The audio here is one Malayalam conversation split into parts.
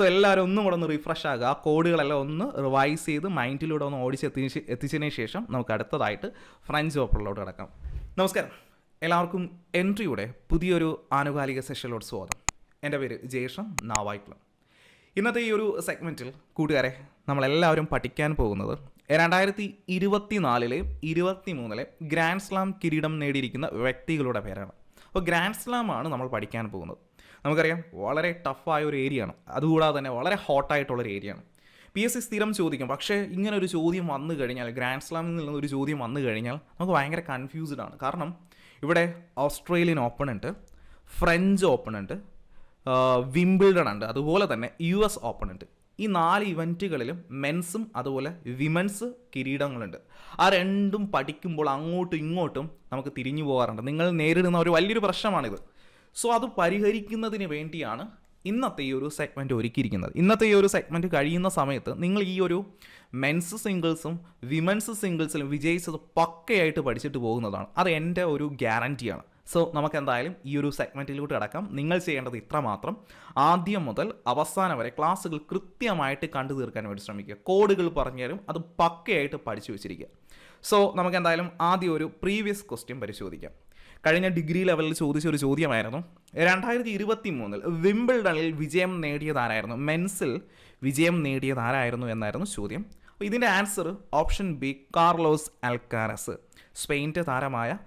സോ എല്ലാവരും ഒന്നും കൂടെ ഒന്ന് റിഫ്രഷ് ആകുക. ആ കോഡുകളെല്ലാം ഒന്ന് റിവൈസ് ചെയ്ത് മൈൻഡിലൂടെ ഒന്ന് ഓടിച്ച് എത്തി എത്തിച്ചതിന് ശേഷം നമുക്ക് അടുത്തതായിട്ട് ഫ്രഞ്ച് ഓപ്പണിലോട്ട് കിടക്കാം. നമസ്കാരം. എല്ലാവർക്കും എൻട്രിയുടെ പുതിയൊരു ആനുകാലിക സെഷനിലോട്ട് സ്വാഗതം. എന്റെ പേര് ജേഷം നാവായിക്കുളം. ഇന്നത്തെ ഈ ഒരു സെഗ്മെന്റിൽ കൂട്ടുകാരെ നമ്മളെല്ലാവരും പഠിക്കാൻ പോകുന്നത് രണ്ടായിരത്തി ഇരുപത്തി നാലിലെ ഇരുപത്തി മൂന്നിലെ ഗ്രാൻഡ് സ്ലാം കിരീടം നേടിയിരിക്കുന്ന വ്യക്തികളുടെ പേരാണ്. അപ്പോൾ ഗ്രാൻഡ് സ്ലാം ആണ് നമ്മൾ പഠിക്കാൻ പോകുന്നത്. നമുക്കറിയാം വളരെ ടഫായ ഒരു ഏരിയ ആണ്. അതുകൂടാതെ തന്നെ വളരെ ഹോട്ടായിട്ടുള്ളൊരു ഏരിയ ആണ്. പി എസ് സി സ്ഥിരം ചോദിക്കും. പക്ഷേ ഇങ്ങനെ ഒരു ചോദ്യം വന്നു കഴിഞ്ഞാൽ ഗ്രാൻഡ് സ്ലാമിൽ നിന്ന് ഒരു ചോദ്യം വന്നു കഴിഞ്ഞാൽ നമുക്ക് ഭയങ്കര കൺഫ്യൂസ്ഡ് ആണ്. കാരണം ഇവിടെ ഓസ്ട്രേലിയൻ ഓപ്പണന്റ് ഫ്രഞ്ച് ഓപ്പണന്റ് വിംബിൾഡൺ ഉണ്ട് അതുപോലെ തന്നെ യു എസ് ഓപ്പണന്റ് ഈ നാല് ഇവന്റുകളിലും മെൻസും അതുപോലെ വിമൻസ് കിരീടങ്ങളുണ്ട്. ആ രണ്ടും പഠിക്കുമ്പോൾ അങ്ങോട്ടും ഇങ്ങോട്ടും നമുക്ക് തിരിഞ്ഞു പോകാറുണ്ട്. നിങ്ങൾ നേരിടുന്ന ഒരു വലിയൊരു പ്രശ്നമാണിത്. സോ അത് പരിഹരിക്കുന്നതിന് വേണ്ടിയാണ് ഇന്നത്തെ ഈ ഒരു സെഗ്മെന്റ് ഒരുക്കിയിരിക്കുന്നത്. ഇന്നത്തെ ഈ ഒരു സെഗ്മെന്റ് കഴിയുന്ന സമയത്ത് നിങ്ങൾ ഈ ഒരു മെൻസ് സിംഗിൾസും വിമൻസ് സിംഗിൾസിലും വിജയിച്ചത് പക്കയായിട്ട് പഠിച്ചിട്ട് പോകുന്നതാണ്. അത് എന്റെ ഒരു ഗ്യാരന്റിയാണ് സോ നമുക്ക് എന്തായാലും ഈ ഒരു സെഗ്മെന്റിലോട്ട് കിടക്കാം. നിങ്ങൾ ചെയ്യേണ്ടത് ഇത്ര മാത്രം. ആദ്യം മുതൽ അവസാനം വരെ ക്ലാസ്സുകൾ കൃത്യമായിട്ട് കണ്ടു തീർക്കാൻ വേണ്ടി ശ്രമിക്കുക. കോഡുകൾ പറഞ്ഞാലും അത് പക്കയായിട്ട് പഠിച്ചു വെച്ചിരിക്കുക. സോ നമുക്ക് എന്തായാലും ആദ്യം ഒരു പ്രീവിയസ് ക്വസ്റ്റ്യൻ പരിശോധിക്കാം. കഴിഞ്ഞ ഡിഗ്രി ലെവലിൽ ചോദിച്ച ഒരു ചോദ്യമായിരുന്നു. രണ്ടായിരത്തി ഇരുപത്തി മൂന്നിൽ വിംബിൾഡണിൽ വിജയം നേടിയത് ആരായിരുന്നു? മെൻസിൽ വിജയം നേടിയത് ആരായിരുന്നു എന്നായിരുന്നു ചോദ്യം. അപ്പോൾ ഇതിന്റെ answer option B Carlos Alcaraz. സ്പെയിന്റെ താരമായ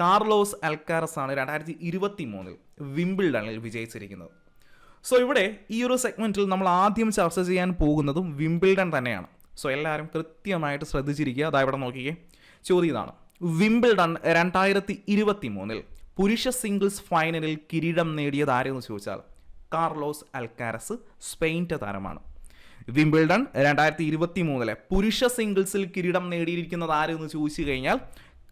കാർലോസ് അൽക്കാരസ് ആണ് രണ്ടായിരത്തി ഇരുപത്തി മൂന്നിൽ വിംബിൾഡണിൽ വിജയിച്ചിരിക്കുന്നത്. സോ ഇവിടെ ഈ ഒരു സെഗ്മെന്റിൽ നമ്മൾ ആദ്യം ചർച്ച ചെയ്യാൻ പോകുന്നതും വിംബിൾഡൺ തന്നെയാണ്. സോ എല്ലാവരും കൃത്യമായിട്ട് ശ്രദ്ധിച്ചിരിക്കുക. അതാ ഇവിടെ നോക്കിക്കേ. ചോദ്യം ഇതാണ്. വിംബിൾഡൺ രണ്ടായിരത്തി ഇരുപത്തി മൂന്നിൽ പുരുഷ സിംഗിൾസ് ഫൈനലിൽ കിരീടം നേടിയത് ആരെന്ന് ചോദിച്ചാൽ കാർലോസ് അൽക്കാരസ് സ്പെയിന്റെ താരമാണ്. വിംബിൾഡൺ രണ്ടായിരത്തി ഇരുപത്തി മൂന്നിലെ പുരുഷ സിംഗിൾസിൽ കിരീടം നേടിയിരിക്കുന്നത് ആരെന്ന് ചോദിച്ചു കഴിഞ്ഞാൽ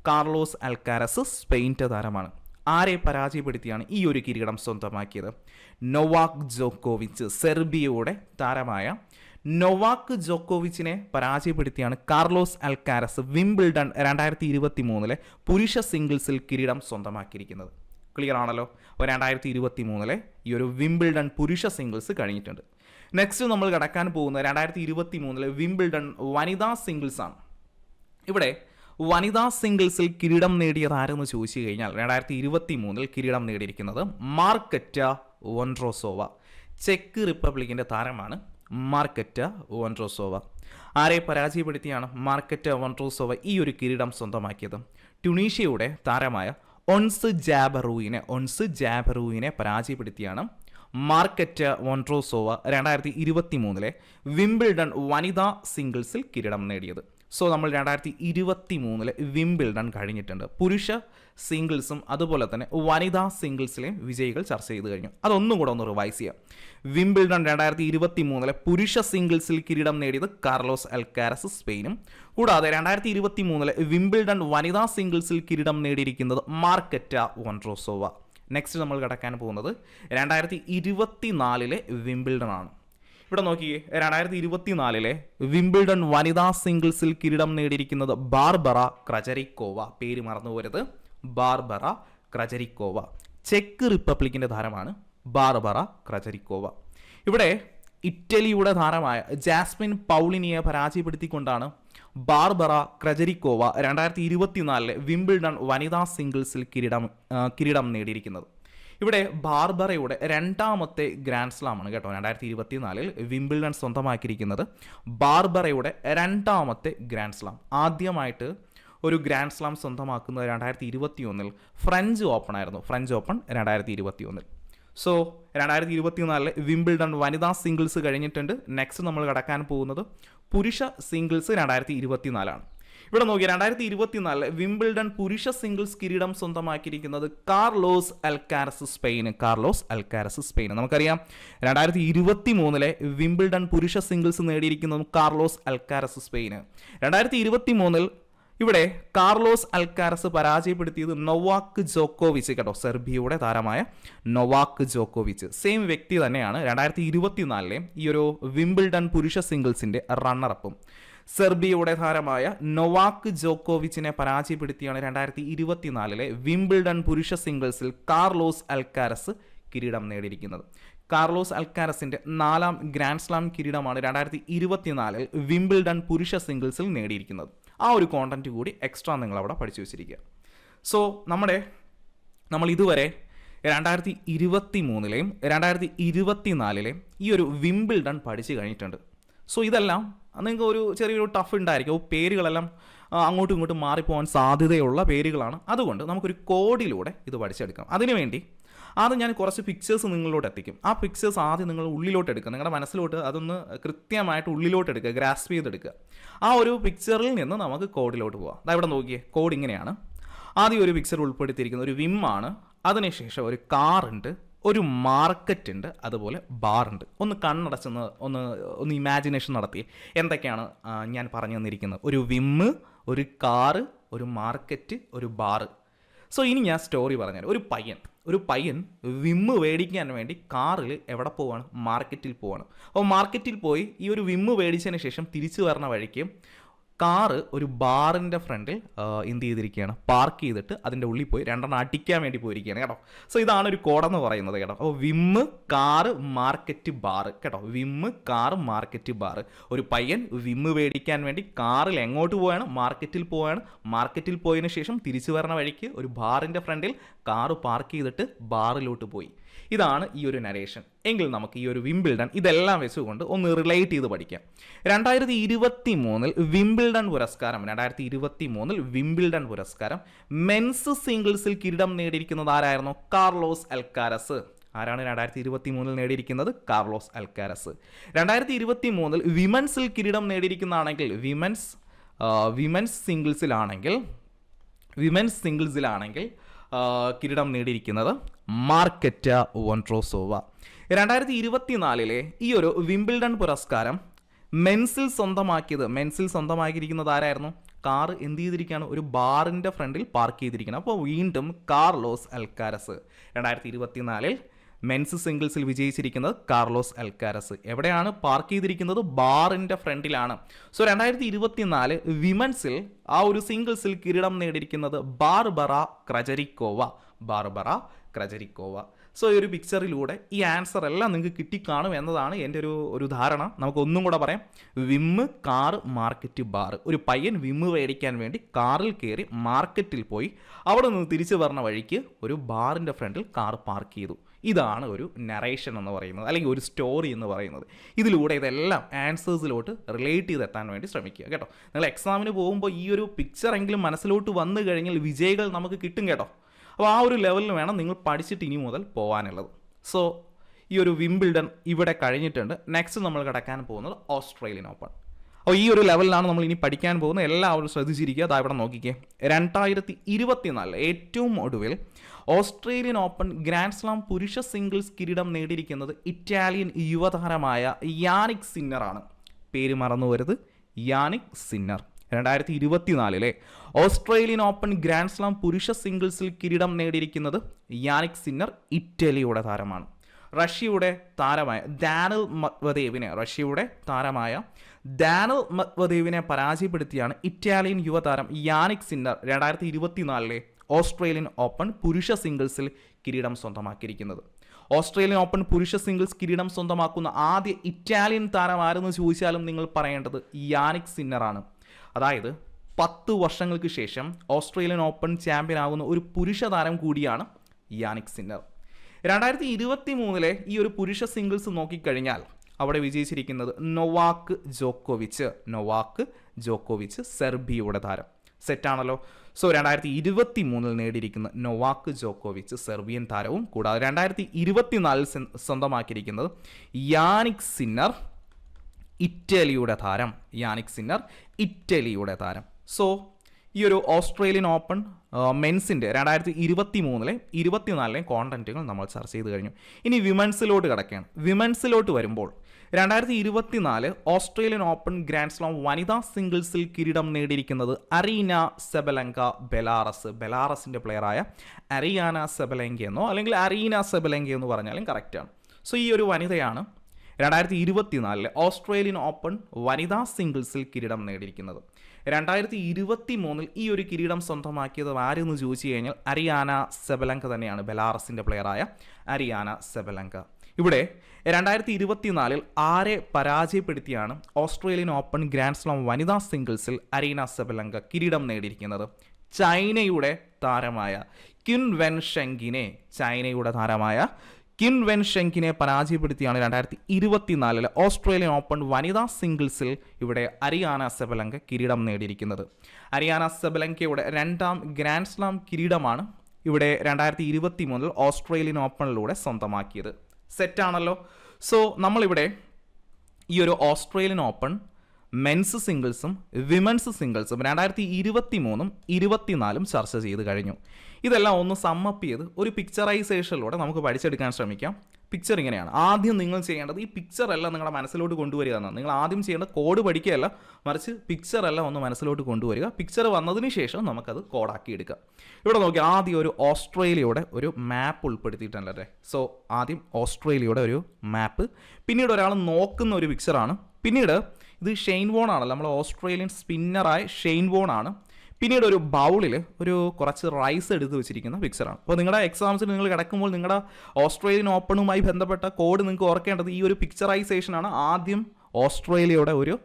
കാർലോസ് അൽക്കാരസ് സ്പെയിന്റെ താരമാണ്. ആരെ പരാജയപ്പെടുത്തിയാണ് ഈ ഒരു കിരീടം സ്വന്തമാക്കിയത്? നൊവാക് ജോക്കോവിച്ച് സെർബിയയുടെ താരമായ നൊവാക്ക് ജോക്കോവിച്ചിനെ പരാജയപ്പെടുത്തിയാണ് കാർലോസ് അൽക്കാരസ് വിംബിൾഡൺ രണ്ടായിരത്തി ഇരുപത്തി മൂന്നിലെ പുരുഷ സിംഗിൾസിൽ കിരീടം സ്വന്തമാക്കിയിരിക്കുന്നത്. ക്ലിയർ ആണല്ലോ? അപ്പോൾ രണ്ടായിരത്തി ഇരുപത്തി മൂന്നിലെ ഈ ഒരു വിംബിൾഡൺ പുരുഷ സിംഗിൾസ് കഴിഞ്ഞിട്ടുണ്ട്. നെക്സ്റ്റ് നമ്മൾ കടക്കാൻ പോകുന്നത് രണ്ടായിരത്തി ഇരുപത്തി മൂന്നിലെ വിംബിൾഡൺ വനിതാ സിംഗിൾസ് ആണ് ഇവിടെ വനിതാ സിംഗിൾസിൽ കിരീടം നേടിയത് ആരെന്ന് ചോദിച്ചു കഴിഞ്ഞാൽ രണ്ടായിരത്തി ഇരുപത്തി മൂന്നിൽ കിരീടം നേടിയിരിക്കുന്നത് മാർക്കറ്റ വൺറോസോവ ചെക്ക് റിപ്പബ്ലിക്കിന്റെ താരമാണ് മാർക്കറ്റ വൺട്രോസോവ. ആരെ പരാജയപ്പെടുത്തിയാണ് മാർക്കറ്റ് വൺട്രോസോവ ഈ ഒരു കിരീടം സ്വന്തമാക്കിയത്? ട്യുണീഷ്യയുടെ താരമായ ഒൺസ് ജാബറൂയിനെ ഒൺസ് ജാബറൂയിനെ പരാജയപ്പെടുത്തിയാണ് മാർക്കറ്റ് വൺട്രോസോവ രണ്ടായിരത്തി ഇരുപത്തി മൂന്നിലെ വിംബിൾഡൺ വനിതാ സിംഗിൾസിൽ കിരീടം നേടിയത്. സോ നമ്മൾ രണ്ടായിരത്തി ഇരുപത്തി മൂന്നിലെ വിംബിൾഡൺ കഴിഞ്ഞിട്ടുണ്ട്. പുരുഷ സിംഗിൾസും അതുപോലെ തന്നെ വനിതാ സിംഗിൾസിലെ വിജയികൾ ചർച്ച ചെയ്ത് കഴിഞ്ഞു. അതൊന്നും കൂടെ ഒന്ന് റിവൈസ് ചെയ്യാം. വിംബിൾഡൺ രണ്ടായിരത്തി ഇരുപത്തി മൂന്നിലെ പുരുഷ സിംഗിൾസിൽ കിരീടം നേടിയത് കാർലോസ് അൽക്കാരസ് സ്പെയിനും. കൂടാതെ രണ്ടായിരത്തി ഇരുപത്തി മൂന്നിലെ വിംബിൾഡൺ വനിതാ സിംഗിൾസിൽ കിരീടം നേടിയിരിക്കുന്നത് മാർക്കറ്റ വോൺട്രോസോവ നെക്സ്റ്റ് നമ്മൾ കിടക്കാൻ പോകുന്നത് രണ്ടായിരത്തി ഇരുപത്തി നാലിലെ വിംബിൾഡൺ ആണ്. ഇവിടെ നോക്കിയേ രണ്ടായിരത്തി ഇരുപത്തി നാലിലെ വിംബിൾഡൺ വനിതാ സിംഗിൾസിൽ കിരീടം നേടിയിരിക്കുന്നത് ബാർബറ ക്രജരിക്കോവ പേര് മറന്നു പോരുത് ബാർബറ ക്രജരിക്കോവ ചെക്ക് റിപ്പബ്ലിക്കിന്റെ താരമാണ് ബാർബറ ക്രജരിക്കോവ ഇവിടെ ഇറ്റലിയുടെ താരമായ ജാസ്മിൻ പൗളിനിയെ പരാജയപ്പെടുത്തിക്കൊണ്ടാണ് ബാർബറ ക്രജരിക്കോവ രണ്ടായിരത്തി ഇരുപത്തിനാലിലെ വിംബിൾഡൺ വനിതാ സിംഗിൾസിൽ കിരീടം കിരീടം നേടിയിരിക്കുന്നത്. ഇവിടെ ബാർബറയുടെ രണ്ടാമത്തെ ഗ്രാൻഡ് സ്ലാം ആണ് കേട്ടോ രണ്ടായിരത്തി ഇരുപത്തിനാലിൽ വിംബിൾഡൺ സ്വന്തമാക്കിയിരിക്കുന്നത്. ബാർബറയുടെ രണ്ടാമത്തെ ഗ്രാൻഡ് സ്ലാം. ആദ്യമായിട്ട് ഒരു ഗ്രാൻഡ് സ്ലാം സ്വന്തമാക്കുന്നത് രണ്ടായിരത്തി ഇരുപത്തി ഒന്നിൽ ഫ്രഞ്ച് ഓപ്പൺ ആയിരുന്നു. ഫ്രഞ്ച് ഓപ്പൺ രണ്ടായിരത്തി ഇരുപത്തി ഒന്നിൽ സോ രണ്ടായിരത്തി ഇരുപത്തി നാലിലെ വിംബിൾഡൺ വനിതാ സിംഗിൾസ് കഴിഞ്ഞിട്ടുണ്ട്. നെക്സ്റ്റ് നമ്മൾ കടക്കാൻ പോകുന്നത് പുരുഷ സിംഗിൾസ് രണ്ടായിരത്തി ഇരുപത്തി നാലാണ് ഇവിടെ നോക്കി രണ്ടായിരത്തി ഇരുപത്തിനാലിൽ വിംബിൾഡൺ പുരുഷ സിംഗിൾസ് കിരീടം സ്വന്തമാക്കിയിരിക്കുന്നത് കാർലോസ് അൽക്കാരസ് സ്പെയിന് കാർലോസ് അൽക്കാരസ് സ്പെയിന് നമുക്കറിയാം രണ്ടായിരത്തി ഇരുപത്തി മൂന്നിലെ വിംബിൾഡൺ പുരുഷ സിംഗിൾസ് നേടിയിരിക്കുന്നതും കാർലോസ് അൽക്കാരസ് സ്പെയിന് രണ്ടായിരത്തി ഇരുപത്തി മൂന്നിൽ ഇവിടെ കാർലോസ് അൽക്കാരസ് പരാജയപ്പെടുത്തിയത് നൊവാക്ക് ജോക്കോവിച്ച് കേട്ടോ സെർബിയയുടെ താരമായ നൊവാക്ക് ജോക്കോവിച്ച്. സെയിം വ്യക്തി തന്നെയാണ് രണ്ടായിരത്തി ഇരുപത്തിനാലിലെ ഈ ഒരു വിംബിൾഡൺ പുരുഷ സിംഗിൾസിന്റെ റണ്ണറപ്പും സെർബിയയുടെ താരമായ നൊവാക്ക് ജോക്കോവിച്ചിനെ പരാജയപ്പെടുത്തിയാണ് രണ്ടായിരത്തി ഇരുപത്തിനാലിലെ വിംബിൾഡൺ പുരുഷ സിംഗിൾസിൽ കാർലോസ് അൽക്കാരസ് കിരീടം നേടിയിരിക്കുന്നത്. കാർലോസ് അൽക്കാരസിന്റെ നാലാം ഗ്രാൻഡ് സ്ലാം കിരീടമാണ് രണ്ടായിരത്തി ഇരുപത്തിനാലിൽ വിംബിൾഡൺ പുരുഷ സിംഗിൾസിൽ നേടിയിരിക്കുന്നത്. ആ ഒരു കോണ്ടന്റ് കൂടി എക്സ്ട്രാ നിങ്ങൾ അവിടെ പഠിച്ചു വെച്ചിരിക്കുക. സോ നമ്മുടെ നമ്മൾ ഇതുവരെ രണ്ടായിരത്തി ഇരുപത്തി മൂന്നിലെയും രണ്ടായിരത്തി ഇരുപത്തിനാലിലെയും ഈ ഒരു വിംബിൾഡൺ പഠിച്ചു കഴിഞ്ഞിട്ടുണ്ട്. സോ ഇതെല്ലാം നിങ്ങൾക്ക് ഒരു ചെറിയൊരു ടഫ് ഉണ്ടായിരിക്കും. പേരുകളെല്ലാം അങ്ങോട്ടും ഇങ്ങോട്ടും മാറിപ്പോകാൻ സാധ്യതയുള്ള പേരുകളാണ്. അതുകൊണ്ട് നമുക്കൊരു കോഡിലൂടെ ഇത് പഠിച്ചെടുക്കാം. അതിനുവേണ്ടി ആദ്യം ഞാൻ കുറച്ച് പിക്ചേഴ്സ് നിങ്ങളിലോട്ട് എത്തിക്കും. ആ പിക്ചേഴ്സ് ആദ്യം നിങ്ങൾ ഉള്ളിലോട്ട് എടുക്കുക. നിങ്ങളുടെ മനസ്സിലോട്ട് അതൊന്ന് കൃത്യമായിട്ട് ഉള്ളിലോട്ട് എടുക്കുക ഗ്രാസ്പ് ചെയ്തെടുക്കുക. ആ ഒരു പിക്ചറിൽ നിന്ന് നമുക്ക് കോഡിലോട്ട് പോകാം അതാ ഇവിടെ നോക്കിയേ കോഡ് ഇങ്ങനെയാണ്. ആദ്യം ഒരു പിക്ചർ ഉൾപ്പെടുത്തിയിരിക്കുന്ന ഒരു വിമ്മാണ് അതിനുശേഷം ഒരു കാറുണ്ട് ഒരു മാർക്കറ്റ് ഉണ്ട് അതുപോലെ ബാറുണ്ട് ഒന്ന് കണ്ണടച്ച് ഒന്ന് ഒന്ന് ഇമാജിനേഷൻ നടത്തി എന്തൊക്കെയാണ് ഞാൻ പറഞ്ഞു തന്നിരിക്കുന്നത്? ഒരു വിമ്മ് ഒരു കാറ് ഒരു മാർക്കറ്റ് ഒരു ബാറ് സോ ഇനി ഞാൻ സ്റ്റോറി പറഞ്ഞാൽ ഒരു പയ്യൻ ഒരു പയ്യൻ വിമ്മ് മേടിക്കാൻ വേണ്ടി കാറിൽ എവിടെ പോവാണ്? മാർക്കറ്റിൽ പോവാണ്. അപ്പോൾ മാർക്കറ്റിൽ പോയി ഈ ഒരു വിമ്മ് മേടിച്ചതിന് ശേഷം തിരിച്ചു വരണ വഴിക്ക് കാറ് ഒരു ബാറിന്റെ ഫ്രണ്ടിൽ എന്ത് ചെയ്തിരിക്കുകയാണ്? പാർക്ക് ചെയ്തിട്ട് അതിന്റെ ഉള്ളിൽ പോയി രണ്ടെണ്ണം അടിക്കാൻ വേണ്ടി പോയിരിക്കുകയാണ് കേട്ടോ. സോ ഇതാണ് ഒരു കോടെന്ന് പറയുന്നത് കേട്ടോ. അപ്പോൾ വിമ്മ് കാറ് മാർക്കറ്റ് ബാറ് കേട്ടോ. വിമ്മ് കാറ് മാർക്കറ്റ് ബാറ് ഒരു പയ്യൻ വിമ്മ് മേടിക്കാൻ വേണ്ടി കാറിൽ എങ്ങോട്ട് പോവാണ്? മാർക്കറ്റിൽ പോവാണ്. മാർക്കറ്റിൽ പോയതിനു ശേഷം തിരിച്ചു വരണ വഴിക്ക് ഒരു ബാറിന്റെ ഫ്രണ്ടിൽ കാറ് പാർക്ക് ചെയ്തിട്ട് ബാറിലോട്ട് പോയി. ഇതാണ് ഈ ഒരു നരേഷൻ എങ്കിൽ നമുക്ക് ഈ ഒരു വിംബിൾഡൺ ഇതെല്ലാം വെച്ചുകൊണ്ട് ഒന്ന് റിലേറ്റ് ചെയ്ത് പഠിക്കാം. രണ്ടായിരത്തി ഇരുപത്തി മൂന്നിൽ വിംബിൾഡൺ പുരസ്കാരം രണ്ടായിരത്തി ഇരുപത്തി മൂന്നിൽ വിംബിൾഡൺ പുരസ്കാരം മെൻസ് സിംഗിൾസിൽ കിരീടം നേടിയിരിക്കുന്നത് ആരായിരുന്നു? Carlos Alcaraz. ആരാണ് രണ്ടായിരത്തി ഇരുപത്തി മൂന്നിൽ നേടിയിരിക്കുന്നത്? Carlos Alcaraz. രണ്ടായിരത്തി ഇരുപത്തി മൂന്നിൽ വിമൻസിൽ കിരീടം നേടിയിരിക്കുന്നതാണെങ്കിൽ വിമൻസ് വിമൻസ് സിംഗിൾസിലാണെങ്കിൽ വിമൻസ് സിംഗിൾസിലാണെങ്കിൽ കിരീടം നേടിയിരിക്കുന്നത് മാർക്കറ്റ വൺട്രോസോവ. രണ്ടായിരത്തി ഇരുപത്തിനാലിലെ ഈ ഒരു വിംബിൾഡൺ പുരസ്കാരം മെൻസിൽ സ്വന്തമാക്കിയത് മെൻസിൽ സ്വന്തമാക്കിയിരിക്കുന്നത് ആരായിരുന്നു? കാർ എന്ത് ചെയ്തിരിക്കുകയാണ്? ഒരു ബാറിന്റെ ഫ്രണ്ടിൽ പാർക്ക് ചെയ്തിരിക്കുന്നത് അപ്പോൾ വീണ്ടും കാർലോസ് അൽക്കാരസ്. രണ്ടായിരത്തി ഇരുപത്തിനാലിൽ മെൻസ് സിംഗിൾസിൽ വിജയിച്ചിരിക്കുന്നത് കാർലോസ് അൽക്കാരസ്. എവിടെയാണ് പാർക്ക് ചെയ്തിരിക്കുന്നത്? ബാറിന്റെ ഫ്രണ്ടിലാണ്. സോ രണ്ടായിരത്തി ഇരുപത്തിനാല് വിമൻസിൽ ആ ഒരു സിംഗിൾസിൽ കിരീടം നേടിയിരിക്കുന്നത് Barbora Krejcikova. Barbora Krejcikova. So ഈ ഒരു പിക്ചറിലൂടെ ഈ ആൻസർ എല്ലാം നിങ്ങൾക്ക് കിട്ടിക്കാണും എന്നതാണ് എന്റെ ഒരു ഒരു ധാരണ. നമുക്ക് ഒന്നും കൂടെ പറയാം. വിമ്മ് കാർ മാർക്കറ്റ് ബാർ. ഒരു പയ്യൻ വിമ്മ് മേടിക്കാൻ വേണ്ടി കാറിൽ കയറി മാർക്കറ്റിൽ പോയി. അവിടെ നിന്ന് തിരിച്ചു വരണ വഴിക്ക് ഒരു ബാറിന്റെ ഫ്രണ്ടിൽ കാർ പാർക്ക് ചെയ്തു. ഇതാണ് ഒരു നറേഷൻ എന്ന് പറയുന്നത് അല്ലെങ്കിൽ ഒരു സ്റ്റോറി എന്ന് പറയുന്നത്. ഇതിലൂടെ ഇതെല്ലാം ആൻസേഴ്സിലോട്ട് റിലേറ്റ് ചെയ്തെത്താൻ വേണ്ടി ശ്രമിക്കുക കേട്ടോ. നിങ്ങൾ എക്സാമിന് പോകുമ്പോൾ ഈ ഒരു പിക്ചർ എങ്കിലും മനസ്സിലോട്ട് വന്നു കഴിഞ്ഞാൽ വിജയികൾ നമുക്ക് കിട്ടും കേട്ടോ. അപ്പോൾ ആ ഒരു ലെവലിൽ വേണം നിങ്ങൾ പഠിച്ചിട്ട് ഇനി മുതൽ പോകാനുള്ളത് സോ ഈ ഒരു വിംബിൾഡൺ ഇവിടെ കഴിഞ്ഞിട്ടുണ്ട്. നെക്സ്റ്റ് നമ്മൾ കിടക്കാൻ പോകുന്നത് ഓസ്ട്രേലിയൻ ഓപ്പൺ അപ്പോൾ ഈ ഒരു ലെവലിലാണ് നമ്മൾ ഇനി പഠിക്കാൻ പോകുന്നത്. എല്ലാവരും ശ്രദ്ധിച്ചിരിക്കുക. അതാ ഇവിടെ നോക്കിക്കേ. രണ്ടായിരത്തി ഇരുപത്തിനാല് ഏറ്റവും ഒടുവിൽ ഓസ്ട്രേലിയൻ ഓപ്പൺ ഗ്രാൻഡ് സ്ലാം പുരുഷ സിംഗിൾസ് കിരീടം നേടിയിരിക്കുന്നത് ഇറ്റാലിയൻ യുവതാരമായ യാനിക് സിന്നറാണ് പേര് മറന്നു വരുത് യാനിക് സിന്നർ. രണ്ടായിരത്തി ഇരുപത്തിനാലിലെ ഓസ്ട്രേലിയൻ ഓപ്പൺ ഗ്രാൻഡ് സ്ലാം പുരുഷ സിംഗിൾസിൽ കിരീടം നേടിയിരിക്കുന്നത് യാനിക് സിന്നർ ഇറ്റലിയുടെ താരമാണ്. റഷ്യയുടെ താരമായ ദാനൽ മദ്വദേവിനെ റഷ്യയുടെ താരമായ ദാനൽ മദ്വദേവിനെ പരാജയപ്പെടുത്തിയാണ് ഇറ്റാലിയൻ യുവതാരം യാനിക് സിന്നർ രണ്ടായിരത്തി ഇരുപത്തിനാലിലെ ഓസ്ട്രേലിയൻ ഓപ്പൺ പുരുഷ സിംഗിൾസിൽ കിരീടം സ്വന്തമാക്കിയിരിക്കുന്നത്. ഓസ്ട്രേലിയൻ ഓപ്പൺ പുരുഷ സിംഗിൾസ് കിരീടം സ്വന്തമാക്കുന്ന ആദ്യ ഇറ്റാലിയൻ താരം ആരെന്ന് ചോദിച്ചാലും നിങ്ങൾ പറയേണ്ടത് യാനിക് സിന്നറാണ്. അതായത് പത്ത് വർഷങ്ങൾക്ക് ശേഷം ഓസ്ട്രേലിയൻ ഓപ്പൺ ചാമ്പ്യൻ ആകുന്ന ഒരു പുരുഷ താരം കൂടിയാണ് യാനിക് സിന്നർ. രണ്ടായിരത്തി ഇരുപത്തി മൂന്നിലെ ഈ ഒരു പുരുഷ സിംഗിൾസ് നോക്കിക്കഴിഞ്ഞാൽ അവിടെ വിജയിച്ചിരിക്കുന്നത് നൊവാക്ക് ജോക്കോവിച്ച് നൊവാക്ക് ജോക്കോവിച്ച് സെർബിയയുടെ താരം. സെറ്റാണല്ലോ. സോ രണ്ടായിരത്തി ഇരുപത്തി മൂന്നിൽ നേടിയിരിക്കുന്ന നൊവാക്ക് ജോക്കോവിച്ച് സെർബിയൻ താരവും കൂടാതെ രണ്ടായിരത്തി ഇരുപത്തിനാലിൽ സ്വന്തമാക്കിയിരിക്കുന്നത് യാനിക് സിന്നർ ഇറ്റലിയുടെ താരം. യാനിക് സിന്നർ ഇറ്റലിയുടെ താരം. സോ ഈ ഒരു ഓസ്ട്രേലിയൻ ഓപ്പൺ മെൻസിന്റെ രണ്ടായിരത്തി ഇരുപത്തി മൂന്നിലെ ഇരുപത്തിനാലിലെയും കോണ്ടന്റുകൾ നമ്മൾ ചർച്ച ചെയ്ത് കഴിഞ്ഞു. ഇനി വിമൻസിലോട്ട് കിടക്കുകയാണ്. വിമൻസിലോട്ട് വരുമ്പോൾ രണ്ടായിരത്തി ഇരുപത്തിനാല് ഓസ്ട്രേലിയൻ ഓപ്പൺ ഗ്രാൻഡ് സ്ലാം വനിതാ സിംഗിൾസിൽ കിരീടം നേടിയിരിക്കുന്നത് അറീന സെബലങ്ക ബെലാറസ്. ബെലാറസിന്റെ പ്ലെയറായ അരിയാന സെബലങ്ക എന്നോ അല്ലെങ്കിൽ അറീന സെബലങ്ക എന്ന് പറഞ്ഞാലും കറക്റ്റാണ് സോ ഈ ഒരു വനിതയാണ് രണ്ടായിരത്തി ഇരുപത്തിനാലിലെ ഓസ്ട്രേലിയൻ ഓപ്പൺ വനിതാ സിംഗിൾസിൽ കിരീടം നേടിയിരിക്കുന്നത്. രണ്ടായിരത്തി ഇരുപത്തി മൂന്നിൽ ഈ ഒരു കിരീടം സ്വന്തമാക്കിയത് ആരെന്ന് ചോദിച്ചു കഴിഞ്ഞാൽ അരിയാന സെബലങ്ക തന്നെയാണ് ബെലാറസിന്റെ പ്ലെയറായ അരിയാന സെബലങ്ക. ഇവിടെ രണ്ടായിരത്തി ഇരുപത്തിനാലിൽ ആരെ പരാജയപ്പെടുത്തിയാണ് ഓസ്ട്രേലിയൻ ഓപ്പൺ ഗ്രാൻഡ് സ്ലാം വനിതാ സിംഗിൾസിൽ അരീന സബലങ്ക കിരീടം നേടിയിരിക്കുന്നത്? ചൈനയുടെ താരമായ കിൻ വെൻ ഷെങ്കിനെ ചൈനയുടെ താരമായ കിൻ വെൻ ഷെങ്കിനെ പരാജയപ്പെടുത്തിയാണ് രണ്ടായിരത്തി ഇരുപത്തിനാലിൽ ഓസ്ട്രേലിയൻ ഓപ്പൺ വനിതാ സിംഗിൾസിൽ ഇവിടെ അരിയാന സബലങ്ക കിരീടം നേടിയിരിക്കുന്നത്. അരിയാന സബലങ്കയുടെ രണ്ടാം ഗ്രാൻഡ് സ്ലാം കിരീടമാണ് ഇവിടെ രണ്ടായിരത്തി ഇരുപത്തി മൂന്നിൽ ഓസ്ട്രേലിയൻ ഓപ്പണിലൂടെ സ്വന്തമാക്കിയത്. സെറ്റാണല്ലോ. സോ നമ്മളിവിടെ ഈ ഒരു ഓസ്ട്രേലിയൻ ഓപ്പൺ മെൻസ് സിംഗിൾസും വിമൻസ് സിംഗിൾസും രണ്ടായിരത്തി ഇരുപത്തി മൂന്നും ഇരുപത്തിനാലും ചർച്ച ചെയ്ത് കഴിഞ്ഞു. ഇതെല്ലാം ഒന്ന് സമ്മപ്പ് ചെയ്ത് ഒരു പിക്ചറൈസേഷനിലൂടെ നമുക്ക് പഠിച്ചെടുക്കാൻ ശ്രമിക്കാം. പിക്ചർ ഇങ്ങനെയാണ്. ആദ്യം നിങ്ങൾ ചെയ്യേണ്ടത് ഈ പിക്ചർ എല്ലാം നിങ്ങളുടെ മനസ്സിലോട്ട് കൊണ്ടുവരിക എന്നാണ്. നിങ്ങൾ ആദ്യം ചെയ്യേണ്ടത് കോഡ് പഠിക്കുകയല്ല മറിച്ച് പിക്ചർ എല്ലാം ഒന്ന് മനസ്സിലോട്ട് കൊണ്ടുവരിക. പിക്ചർ വന്നതിന് ശേഷം നമുക്കത് കോഡാക്കി എടുക്കാം. ഇവിടെ നോക്കി ആദ്യം ഒരു ഓസ്ട്രേലിയയുടെ ഒരു മാപ്പ് ഉൾപ്പെടുത്തിയിട്ടുണ്ടല്ലേ സോ ആദ്യം ഓസ്ട്രേലിയയുടെ ഒരു മാപ്പ് പിന്നീട് ഒരാൾ നോക്കുന്ന ഒരു പിക്ചറാണ് പിന്നീട് ഇത് ഷെയ്ൻ വോൺ ആണല്ലോ നമ്മൾ ഓസ്ട്രേലിയൻ സ്പിന്നറായ ഷെയ്ൻ വോൺ ആണ്. പിന്നീട് ഒരു ബൗളിൽ ഒരു കുറച്ച് റൈസ് എടുത്ത് വെച്ചിരിക്കുന്ന പിക്ചറാണ് അപ്പോൾ നിങ്ങളുടെ എക്സാംസിൽ നിങ്ങൾ കിടക്കുമ്പോൾ നിങ്ങളുടെ ഓസ്ട്രേലിയൻ ഓപ്പണുമായി ബന്ധപ്പെട്ട കോഡ് നിങ്ങൾക്ക് ഓർക്കേണ്ടത് ഈ ഒരു പിക്ചറൈസേഷനാണ് ആദ്യം ഓസ്ട്രേലിയയുടെ ഒരു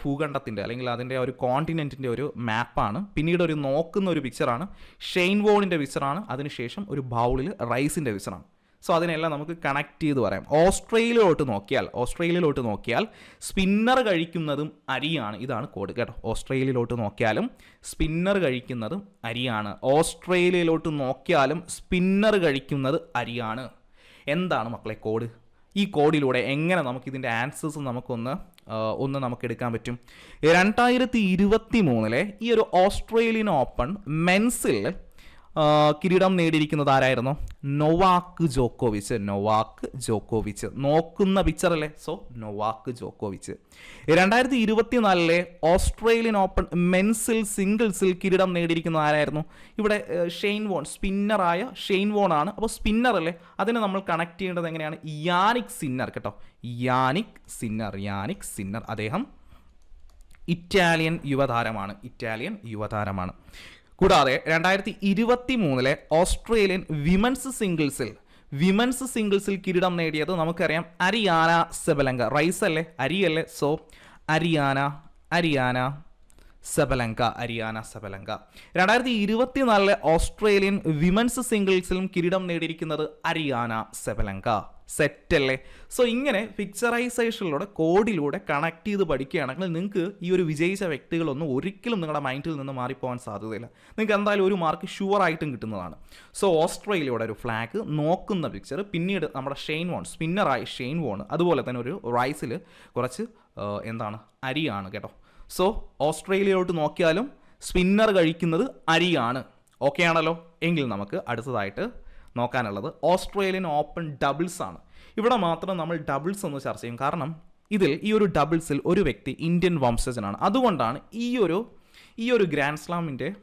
ഭൂഖണ്ഡത്തിന്റെ അല്ലെങ്കിൽ അതിന്റെ ഒരു കോണ്ടിനെന്റിന്റെ ഒരു മാപ്പാണ് പിന്നീട് ഒരു നോക്കുന്ന ഒരു പിക്ചറാണ് ഷെയ്ൻ വോണിന്റെ പിക്ചറാണ് അതിനുശേഷം ഒരു ബൗളിൽ റൈസിന്റെ പിക്ചറാണ് സോ അതിനെല്ലാം നമുക്ക് കണക്ട് ചെയ്ത് പറയാം. ഓസ്ട്രേലിയയിലോട്ട് നോക്കിയാൽ ഓസ്ട്രേലിയയിലോട്ട് നോക്കിയാൽ സ്പിന്നർ കഴിക്കുന്നതും അരിയാണ്. ഇതാണ് കോഡ് കേട്ടോ. ഓസ്ട്രേലിയയിലോട്ട് നോക്കിയാലും സ്പിന്നർ കഴിക്കുന്നതും അരിയാണ്. ഓസ്ട്രേലിയയിലോട്ട് നോക്കിയാലും സ്പിന്നർ കഴിക്കുന്നത് അരിയാണ്. എന്താണ് മക്കളെ കോഡ് ഈ കോഡിലൂടെ എങ്ങനെ നമുക്ക് ഇതിന്റെ ആൻസേഴ്സ് നമുക്കൊന്ന് ഒന്ന് നമുക്ക് എടുക്കാൻ പറ്റും? രണ്ടായിരത്തി ഇരുപത്തി മൂന്നിലെ ഈ ഒരു ഓസ്ട്രേലിയൻ ഓപ്പൺ മെൻസിൽ കിരീടം നേടിയിരിക്കുന്നത് ആരായിരുന്നു? നൊവാക്ക് ജോക്കോവിച്ച്. നൊവാക്ക് ജോക്കോവിച്ച്. നോക്കുന്ന പിക്ചർ അല്ലേ? സോ നൊവാക്ക് ജോക്കോവിച്ച്. രണ്ടായിരത്തി ഇരുപത്തിനാലിലെ ഓസ്ട്രേലിയൻ ഓപ്പൺ മെൻസിൽ സിംഗിൾസിൽ കിരീടം നേടിയിരിക്കുന്നത് ആരായിരുന്നു? ഇവിടെ ഷെയിൻ വോൺ സ്പിന്നറായ ഷെയ്ൻ വോൺ ആണ്. അപ്പോൾ സ്പിന്നർ അല്ലേ? അതിനെ നമ്മൾ കണക്ട് ചെയ്യേണ്ടത് എങ്ങനെയാണ്? യാനിക് സിന്നർ കേട്ടോ. Jannik Sinner Jannik Sinner. അദ്ദേഹം ഇറ്റാലിയൻ യുവതാരമാണ്. ഇറ്റാലിയൻ യുവതാരമാണ്. കൂടാതെ രണ്ടായിരത്തി ഇരുപത്തി മൂന്നിലെ ഓസ്ട്രേലിയൻ വിമൻസ് സിംഗിൾസിൽ വിമൻസ് സിംഗിൾസിൽ കിരീടം നേടിയത് നമുക്കറിയാം അരിയാന സെബലങ്ക. റൈസ് അല്ലേ അരിയല്ലേ? So Aryna Aryna. Sabalenka Aryna Sabalenka. രണ്ടായിരത്തി ഇരുപത്തിനാലിലെ ഓസ്ട്രേലിയൻ വിമൻസ് സിംഗിൾസിലും കിരീടം നേടിയിരിക്കുന്നത് അരിയാന സബലങ്ക. സെറ്റ് അല്ലേ സോ ഇങ്ങനെ പിക്ചറൈസേഷനിലൂടെ കോഡിലൂടെ കണക്ട് ചെയ്ത് പഠിക്കുകയാണെങ്കിൽ നിങ്ങൾക്ക് ഈ ഒരു വിജയിച്ച വ്യക്തികളൊന്നും ഒരിക്കലും നിങ്ങളുടെ മൈൻഡിൽ നിന്ന് മാറിപ്പോകാൻ സാധ്യതയില്ല. നിങ്ങൾക്ക് എന്തായാലും ഒരു മാർക്ക് ഷുവർ ആയിട്ടും കിട്ടുന്നതാണ്. സോ ഓസ്ട്രേലിയയുടെ ഒരു ഫ്ലാഗ് നോക്കുന്ന പിക്ചർ പിന്നീട് നമ്മുടെ ഷെയ്ൻ വോൺ സ്പിന്നറായി ഷെയ്ൻ വോൺ അതുപോലെ തന്നെ ഒരു റൈസിൽ കുറച്ച് എന്താണ് അരിയാണ് കേട്ടോ. സോ ഓസ്ട്രേലിയയിലോട്ട് നോക്കിയാലും സ്പിന്നർ കഴിക്കുന്നത് അരിയാണ്. ഓക്കെ ആണല്ലോ? എങ്കിൽ നമുക്ക് അടുത്തതായിട്ട് നോക്കാനുള്ളത് ഓസ്ട്രേലിയൻ ഓപ്പൺ ഡബിൾസ് ആണ്. ഇവിടെ മാത്രം നമ്മൾ ഡബിൾസ് ഒന്ന് ചർച്ച ചെയ്യും. കാരണം ഇതിൽ ഈ ഒരു ഡബിൾസിൽ ഒരു വ്യക്തി ഇന്ത്യൻ വംശജനാണ്. അതുകൊണ്ടാണ് ഈ ഒരു ഈ ഒരു ഗ്രാൻഡ് സ്ലാമിന്റെ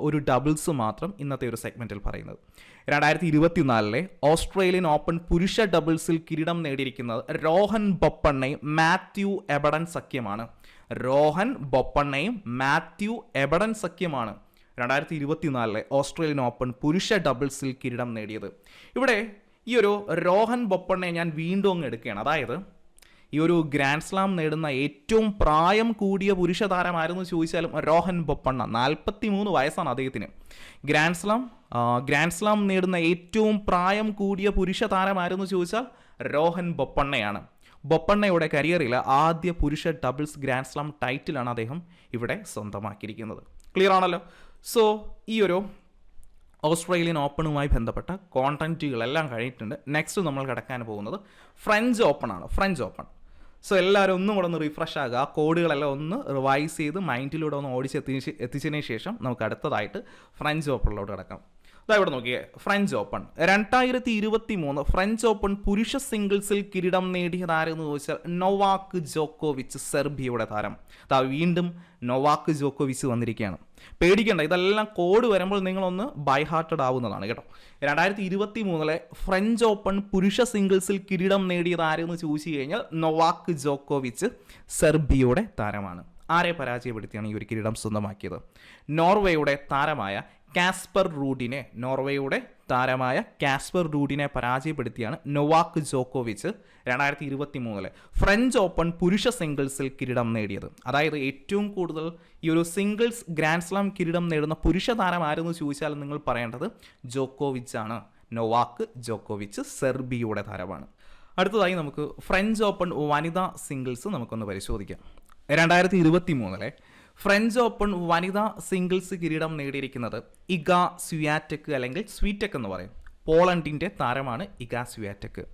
ഒരു ഡബിൾസ് മാത്രം ഇന്നത്തെ ഒരു സെഗ്മെന്റിൽ പറയുന്നത്. രണ്ടായിരത്തി ഇരുപത്തിനാലിലെ ഓസ്ട്രേലിയൻ ഓപ്പൺ പുരുഷ ഡബിൾസിൽ കിരീടം നേടിയിരിക്കുന്നത് രോഹൻ ബൊപ്പണ്ണയും മാത്യു എബഡൻ സഖ്യമാണ്. രോഹൻ ബൊപ്പണ്ണയും മാത്യു എബഡൻ സഖ്യമാണ് രണ്ടായിരത്തി ഇരുപത്തിനാലിലെ ഓസ്ട്രേലിയൻ ഓപ്പൺ പുരുഷ ഡബിൾസിൽ കിരീടം നേടിയത്. ഇവിടെ ഈ ഒരു രോഹൻ ബൊപ്പണ്ണയെ ഞാൻ വീണ്ടും അങ്ങ് എടുക്കുകയാണ്. അതായത് ഈ ഒരു ഗ്രാൻഡ് സ്ലാം നേടുന്ന ഏറ്റവും പ്രായം കൂടിയ പുരുഷ താരമായിരുന്നു ചോദിച്ചാലും രോഹൻ ബൊപ്പണ്ണ. നാൽപ്പത്തി മൂന്ന് വയസ്സാണ് അദ്ദേഹത്തിന്. ഗ്രാൻഡ് സ്ലാം ഗ്രാൻഡ് സ്ലാം നേടുന്ന ഏറ്റവും പ്രായം കൂടിയ പുരുഷ താരമായിരുന്നു ചോദിച്ചാൽ രോഹൻ ബൊപ്പണ്ണയാണ്. ബൊപ്പണ്ണയുടെ കരിയറിൽ ആദ്യ പുരുഷ ഡബിൾസ് ഗ്രാൻഡ് സ്ലാം ടൈറ്റിലാണ് അദ്ദേഹം ഇവിടെ സ്വന്തമാക്കിയിരിക്കുന്നത്. ക്ലിയർ ആണല്ലോ? സോ ഈ ഒരു ഓസ്ട്രേലിയൻ ഓപ്പണുമായി ബന്ധപ്പെട്ട കോണ്ടന്റുകളെല്ലാം കഴിഞ്ഞിട്ടുണ്ട്. നെക്സ്റ്റ് നമ്മൾ കിടക്കാൻ പോകുന്നത് ഫ്രഞ്ച് ഓപ്പൺ ആണ്. ഫ്രഞ്ച് ഓപ്പൺ സോ എല്ലാവരും ഒന്നും കൂടെ ഒന്ന് റിഫ്രഷ് ആകുക ആ കോഡുകളെല്ലാം ഒന്ന് റിവൈസ് ചെയ്ത് മൈൻഡിലൂടെ ഒന്ന് ഓടിച്ച് എത്തി എത്തിച്ചതിന് ശേഷം നമുക്ക് അടുത്തതായിട്ട് ഫ്രഞ്ച് ഓപ്പണിലോട്ട് കിടക്കാം. ഇതാ ഇവിടെ നോക്കിയേ. ഫ്രഞ്ച് ഓപ്പൺ രണ്ടായിരത്തി ഇരുപത്തി മൂന്ന് ഫ്രഞ്ച് ഓപ്പൺ പുരുഷ സിംഗിൾസിൽ കിരീടം നേടിയത് ആരെന്ന് ചോദിച്ചാൽ നൊവാക്ക് ജോക്കോവിച്ച് സെർബിയയുടെ താരം. അതാ വീണ്ടും നൊവാക്ക് ജോക്കോവിച്ച് വന്നിരിക്കുകയാണ്. പേടിക്കേണ്ട ഇതെല്ലാം കോഡ് വരുമ്പോൾ നിങ്ങളൊന്ന് ബൈ ഹാർട്ടഡ് ആവുന്നതാണ് കേട്ടോ. രണ്ടായിരത്തി ഇരുപത്തി മൂന്നിലെ ഫ്രഞ്ച് ഓപ്പൺ പുരുഷ സിംഗിൾസിൽ കിരീടം നേടിയത് ആരെന്ന് ചോദിച്ചു കഴിഞ്ഞാൽ നൊവാക്ക് ജോക്കോവിച്ച് സെർബിയയുടെ താരമാണ്. ആരെ പരാജയപ്പെടുത്തിയാണ് ഈ ഒരു കിരീടം സ്വന്തമാക്കിയത്? നോർവേയുടെ താരമായ കാസ്പർ റൂഡിനെ നോർവേയുടെ താരമായ കാസ്പർ റൂഡിനെ പരാജയപ്പെടുത്തിയാണ് നൊവാക്ക് ജോക്കോവിച്ച് രണ്ടായിരത്തി ഇരുപത്തി മൂന്നിലെ ഫ്രഞ്ച് ഓപ്പൺ പുരുഷ സിംഗിൾസിൽ കിരീടം നേടിയത്. അതായത് ഏറ്റവും കൂടുതൽ ഈ ഒരു സിംഗിൾസ് ഗ്രാൻഡ് സ്ലാം കിരീടം നേടുന്ന പുരുഷ താരം ആരെന്ന് ചോദിച്ചാൽ നിങ്ങൾ പറയേണ്ടത് ജോക്കോവിച്ചാണ്. നൊവാക്ക് ജോക്കോവിച്ച് സെർബിയയുടെ താരമാണ്. അടുത്തതായി നമുക്ക് ഫ്രഞ്ച് ഓപ്പൺ വനിതാ സിംഗിൾസ് നമുക്കൊന്ന് പരിശോധിക്കാം. രണ്ടായിരത്തി ഇരുപത്തി മൂന്നിലെ ഫ്രഞ്ച് ഓപ്പൺ വനിതാ സിംഗിൾസ് കിരീടം നേടിയിരിക്കുന്നത് ഇഗ സ്വിയാറ്റക്ക് അല്ലെങ്കിൽ സ്വീറ്റക്ക് എന്ന് പറയും. പോളണ്ടിന്റെ താരമാണ് ഇഗ സ്വിയാറ്റക്ക്.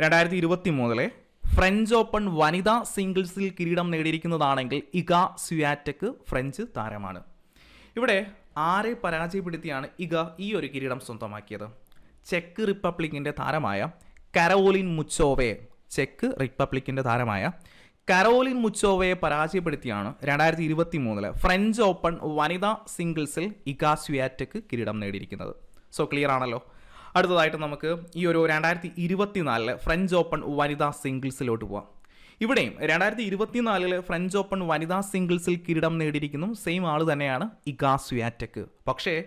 രണ്ടായിരത്തി ഇരുപത്തി മൂന്നിലെ ഫ്രഞ്ച് ഓപ്പൺ വനിതാ സിംഗിൾസിൽ കിരീടം നേടിയിരിക്കുന്നതാണെങ്കിൽ ഇഗ സ്വിയാറ്റക്ക് ഫ്രഞ്ച് താരമാണ്. ഇവിടെ ആരെ പരാജയപ്പെടുത്തിയാണ് ഇഗ ഈ ഒരു കിരീടം സ്വന്തമാക്കിയത്? ചെക്ക് റിപ്പബ്ലിക്കിന്റെ താരമായ കരോലിൻ മുച്ചോവയെ ചെക്ക് റിപ്പബ്ലിക്കിന്റെ താരമായ കരോലിൻ മുച്ചോവയെ പരാജയപ്പെടുത്തിയാണ് രണ്ടായിരത്തി ഇരുപത്തി മൂന്നിൽ ഫ്രഞ്ച് ഓപ്പൺ വനിതാ സിംഗിൾസിൽ ഇഗാസ്വിയാറ്റക്ക് കിരീടം നേടിയിരിക്കുന്നത്. സോ ക്ലിയർ ആണല്ലോ. അടുത്തതായിട്ട് നമുക്ക് ഈ ഒരു രണ്ടായിരത്തി ഇരുപത്തിനാലിൽ ഫ്രഞ്ച് ഓപ്പൺ വനിതാ സിംഗിൾസിലോട്ട് പോവാം. ഇവിടെയും രണ്ടായിരത്തി ഇരുപത്തിനാലിൽ ഫ്രഞ്ച് ഓപ്പൺ വനിതാ സിംഗിൾസിൽ കിരീടം നേടിയിരിക്കുന്നു. സെയിം ആൾ തന്നെയാണ് ഇഗാസ്വിയാറ്റക്ക് പക്ഷേ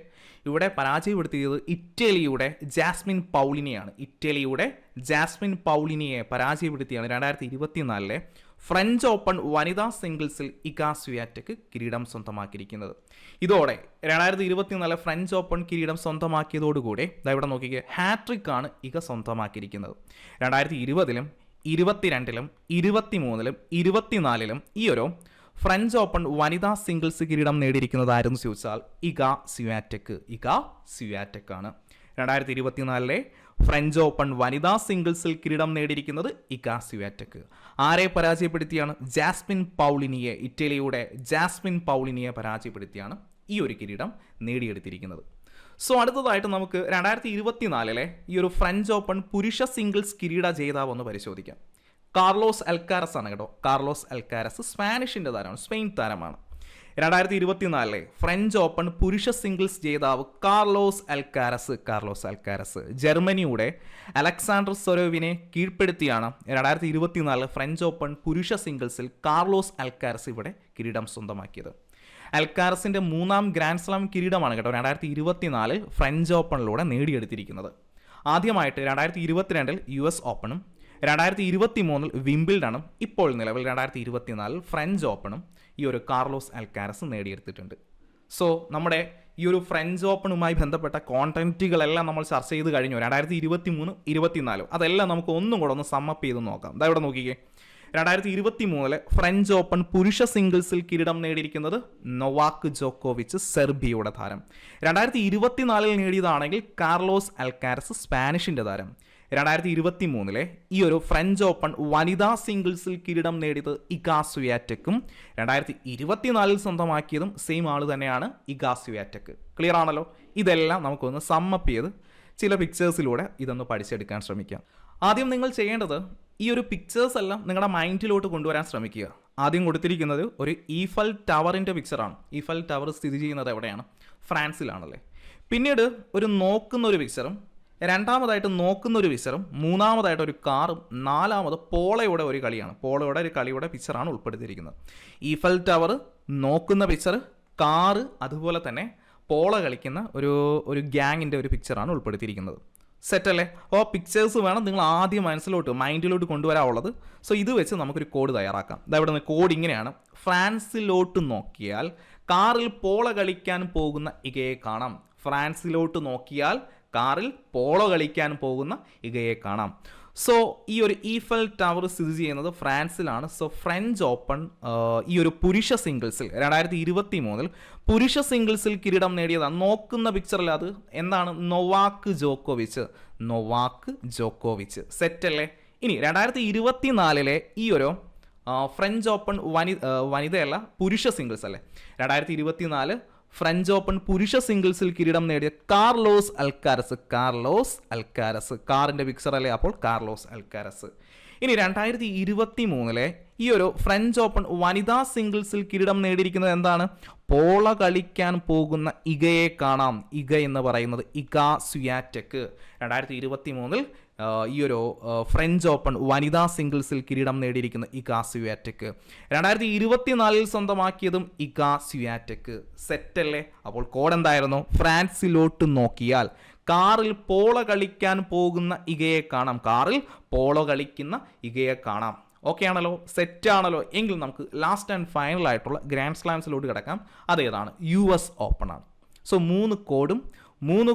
ഇവിടെ പരാജയപ്പെടുത്തിയത് ഇറ്റലിയുടെ ജാസ്മിൻ പൗളിനെയാണ്. ഇറ്റലിയുടെ ജാസ്മിൻ പൗളിനിയെ പരാജയപ്പെടുത്തിയാണ് രണ്ടായിരത്തി ഇരുപത്തിനാലിലെ ഫ്രഞ്ച് ഓപ്പൺ വനിതാ സിംഗിൾസിൽ ഇഗാ സ്വിയാറ്റക്ക് കിരീടം സ്വന്തമാക്കിയിരിക്കുന്നത്. ഇതോടെ രണ്ടായിരത്തി ഇരുപത്തിനാല് ഫ്രഞ്ച് ഓപ്പൺ കിരീടം സ്വന്തമാക്കിയതോടുകൂടി ഇവിടെ നോക്കിക്കേ ഹാട്രിക് ആണ് ഇഗ സ്വന്തമാക്കിയിരിക്കുന്നത്. രണ്ടായിരത്തി ഇരുപതിലും ഇരുപത്തിരണ്ടിലും ഇരുപത്തിമൂന്നിലും ഇരുപത്തിനാലിലും ഈ ഒരു ഫ്രഞ്ച് ഓപ്പൺ വനിതാ സിംഗിൾസ് കിരീടം നേടിയിരിക്കുന്നതായിരുന്നു ചോദിച്ചാൽ ഇഗ സ്യുവാറ്റക്ക് ഇഗ സ്യുവാറ്റക് ആണ് രണ്ടായിരത്തി ഇരുപത്തിനാലിലെ ഫ്രഞ്ച് ഓപ്പൺ വനിതാ സിംഗിൾസിൽ കിരീടം നേടിയിരിക്കുന്നത് സ്യുവാറ്റക്ക് ആരെ പരാജയപ്പെടുത്തിയാണ് ജാസ്മിൻ പൗളിനിയെ ഇറ്റലിയുടെ ജാസ്മിൻ പൗളിനിയെ പരാജയപ്പെടുത്തിയാണ് ഈ ഒരു കിരീടം നേടിയെടുത്തിരിക്കുന്നത്. സോ അടുത്തതായിട്ട് നമുക്ക് രണ്ടായിരത്തി ഇരുപത്തിനാലിലെ ഈ ഒരു ഫ്രഞ്ച് ഓപ്പൺ പുരുഷ സിംഗിൾസ് കിരീട ജേതാവ് ഒന്ന് പരിശോധിക്കാം. കാർലോസ് അൽക്കാരസ് ആണ് കേട്ടോ. കാർലോസ് അൽക്കാരസ് സ്പാനിഷിന്റെ താരമാണ് സ്പെയിൻ താരമാണ്. രണ്ടായിരത്തി ഇരുപത്തിനാലിലെ ഫ്രഞ്ച് ഓപ്പൺ പുരുഷ സിംഗിൾസ് ജേതാവ് കാർലോസ് അൽക്കാരസ് കാർലോസ് അൽക്കാരസ് ജർമ്മനിയുടെ അലക്സാണ്ടർ സൊരോവിനെ കീഴ്പ്പെടുത്തിയാണ് രണ്ടായിരത്തി ഇരുപത്തിനാലിൽ ഫ്രഞ്ച് ഓപ്പൺ പുരുഷ സിംഗിൾസിൽ കാർലോസ് അൽക്കാരസ് ഇവിടെ കിരീടം സ്വന്തമാക്കിയത്. അൽക്കാരസിന്റെ മൂന്നാം ഗ്രാൻഡ് സ്ലാം കിരീടമാണ് കേട്ടോ രണ്ടായിരത്തി ഇരുപത്തിനാലിൽ ഫ്രഞ്ച് ഓപ്പണിലൂടെ നേടിയെടുത്തിരിക്കുന്നത്. ആദ്യമായിട്ട് രണ്ടായിരത്തി ഇരുപത്തിരണ്ടിൽ യു എസ് ഓപ്പണും രണ്ടായിരത്തി ഇരുപത്തി മൂന്നിൽ വിംബിൾഡണും ഇപ്പോൾ നിലവിൽ രണ്ടായിരത്തി ഇരുപത്തിനാലിൽ ഫ്രഞ്ച് ഓപ്പണും ഈ ഒരു കാർലോസ് അൽക്കാരസ് നേടിയെടുത്തിട്ടുണ്ട്. സോ നമ്മുടെ ഈ ഒരു ഫ്രഞ്ച് ഓപ്പണുമായി ബന്ധപ്പെട്ട കോണ്ടന്റുകളെല്ലാം നമ്മൾ ചർച്ച ചെയ്ത് കഴിഞ്ഞു. രണ്ടായിരത്തി ഇരുപത്തി മൂന്ന് ഇരുപത്തിനാലും. അതെല്ലാം നമുക്ക് ഒന്നും കൂടെ ഒന്ന് സമ്മപ്പ് ചെയ്ത് നോക്കാം. ഇതാ ഇവിടെ നോക്കിക്കേ. രണ്ടായിരത്തി ഇരുപത്തി മൂന്നിലെ ഫ്രഞ്ച് ഓപ്പൺ പുരുഷ സിംഗിൾസിൽ കിരീടം നേടിയിരിക്കുന്നത് നൊവാക്ക് ജോക്കോവിച്ച് സെർബിയയുടെ താരം. രണ്ടായിരത്തി ഇരുപത്തിനാലിൽ നേടിയതാണെങ്കിൽ കാർലോസ് അൽക്കാരസ് സ്പാനിഷിന്റെ താരം. രണ്ടായിരത്തി ഇരുപത്തി മൂന്നിലെ ഈ ഒരു ഫ്രഞ്ച് ഓപ്പൺ വനിതാ സിംഗിൾസിൽ കിരീടം നേടിയത് ഇഗാസുയാറ്റക്കും. രണ്ടായിരത്തി ഇരുപത്തിനാലിൽ സ്വന്തമാക്കിയതും സെയിം ആൾ തന്നെയാണ് ഇഗാസുയാറ്റക്ക്. ക്ലിയർ ആണല്ലോ? ഇതെല്ലാം നമുക്കൊന്ന് സമ്മപ്പ് ചെയ്ത് ചില പിക്ചേഴ്സിലൂടെ ഇതൊന്ന് പഠിച്ചെടുക്കാൻ ശ്രമിക്കാം. ആദ്യം നിങ്ങൾ ചെയ്യേണ്ടത് ഈ ഒരു പിക്ചേഴ്സ് എല്ലാം നിങ്ങളുടെ മൈൻഡിലോട്ട് കൊണ്ടുവരാൻ ശ്രമിക്കുക. ആദ്യം കൊടുത്തിരിക്കുന്നത് ഒരു ഈഫൽ ടവറിന്റെ പിക്ചറാണ് ഈഫൽ ടവർ സ്ഥിതി ചെയ്യുന്നത് എവിടെയാണ്? ഫ്രാൻസിലാണല്ലേ? പിന്നീട് ഒരു നോക്കുന്ന ഒരു പിക്ചറും രണ്ടാമതായിട്ട് നോക്കുന്ന ഒരു പിക്ചറും മൂന്നാമതായിട്ട് ഒരു കാറും നാലാമത് പോളയുടെ ഒരു കളിയാണ്. പോളയുടെ ഒരു കളിയുടെ പിക്ചറാണ് ഉൾപ്പെടുത്തിയിരിക്കുന്നത്. ഈഫൽ ടവർ നോക്കുന്ന പിക്ചർ കാറ് അതുപോലെ തന്നെ പോള കളിക്കുന്ന ഒരു ഒരു ഗ്യാങ്ങിന്റെ ഒരു പിക്ചറാണ് ഉൾപ്പെടുത്തിയിരിക്കുന്നത്. സെറ്റ് അല്ലേ? അപ്പോൾ പിക്ചേഴ്സ് വേണം നിങ്ങൾ ആദ്യം മനസ്സിലോട്ട് മൈൻഡിലോട്ട് കൊണ്ടുവരാനുള്ളത്. സോ ഇത് വെച്ച് നമുക്കൊരു കോഡ് തയ്യാറാക്കാം. ഇതാ നിന്ന് കോഡ് ഇങ്ങനെയാണ്. ഫ്രാൻസിലോട്ട് നോക്കിയാൽ കാറിൽ പോള കളിക്കാൻ പോകുന്ന ഇകയെ കാണാം. ഫ്രാൻസിലോട്ട് നോക്കിയാൽ കാറിൽ പോളോ കളിക്കാൻ പോകുന്ന ഇഗയെ കാണാം. സോ ഈ ഒരു ഈഫൽ ടവർ സ്ഥിതി ചെയ്യുന്നത് ഫ്രാൻസിലാണ്. സോ ഫ്രഞ്ച് ഓപ്പൺ ഈ ഒരു പുരുഷ സിംഗിൾസിൽ രണ്ടായിരത്തി ഇരുപത്തി മൂന്നിൽ പുരുഷ സിംഗിൾസിൽ കിരീടം നേടിയതാണ് നോക്കുന്ന പിക്ചറിൽ അത്. എന്താണ്? നൊവാക്ക് ജോക്കോവിച്ച്. നൊവാക്ക് ജോക്കോവിച്ച്. സെറ്റ് അല്ലേ ഇനി രണ്ടായിരത്തി ഇരുപത്തിനാലിലെ ഈ ഒരു ഫ്രഞ്ച് ഓപ്പൺ വനി വനിതയല്ല പുരുഷ സിംഗിൾസ് അല്ലേ രണ്ടായിരത്തി ഇരുപത്തിനാല് ഫ്രഞ്ച് ഓപ്പൺ പുരുഷ സിംഗിൾസിൽ കിരീടം നേടിയ കാർലോസ് അൽക്കാരസ്. Carlos Alcaraz. കാറിന്റെ പിക്ചർ അല്ലേ? അപ്പോൾ കാർലോസ് അൽക്കാരസ്. ഇനി രണ്ടായിരത്തി ഇരുപത്തി മൂന്നിലെ ഈ ഒരു ഫ്രഞ്ച് ഓപ്പൺ വനിതാ സിംഗിൾസിൽ കിരീടം നേടിയിരിക്കുന്നത് എന്താണ്? പോള കളിക്കാൻ പോകുന്ന ഇഗയെ കാണാം. ഇഗ എന്ന് പറയുന്നത് ഇഗ സുയാറ്റക്ക് രണ്ടായിരത്തി ഇരുപത്തി മൂന്നിൽ ഈ ഒരു ഫ്രഞ്ച് ഓപ്പൺ വനിതാ സിംഗിൾസിൽ കിരീടം നേടിയിരിക്കുന്ന ഇക സുയാറ്റക്ക് രണ്ടായിരത്തി ഇരുപത്തിനാലിൽ സ്വന്തമാക്കിയതും ഇഗ സെറ്റ് സെറ്റല്ലേ അപ്പോൾ കോഡ് എന്തായിരുന്നു? ഫ്രാൻസിലോട്ട് നോക്കിയാൽ കാറിൽ പോള കളിക്കാൻ പോകുന്ന ഇകയെ കാണാം. കാറിൽ പോള കളിക്കുന്ന ഇകയെ കാണാം. ഓക്കെ ആണല്ലോ? സെറ്റ് ആണല്ലോ? എങ്കിൽ നമുക്ക് ലാസ്റ്റ് ആൻഡ് ഫൈനൽ ആയിട്ടുള്ള ഗ്രാൻഡ് സ്ലാംസിലോട്ട് കിടക്കാം. അതേതാണ് യു എസ് ഓപ്പൺ ആണ്. സോ മൂന്ന് കോഡും മൂന്ന്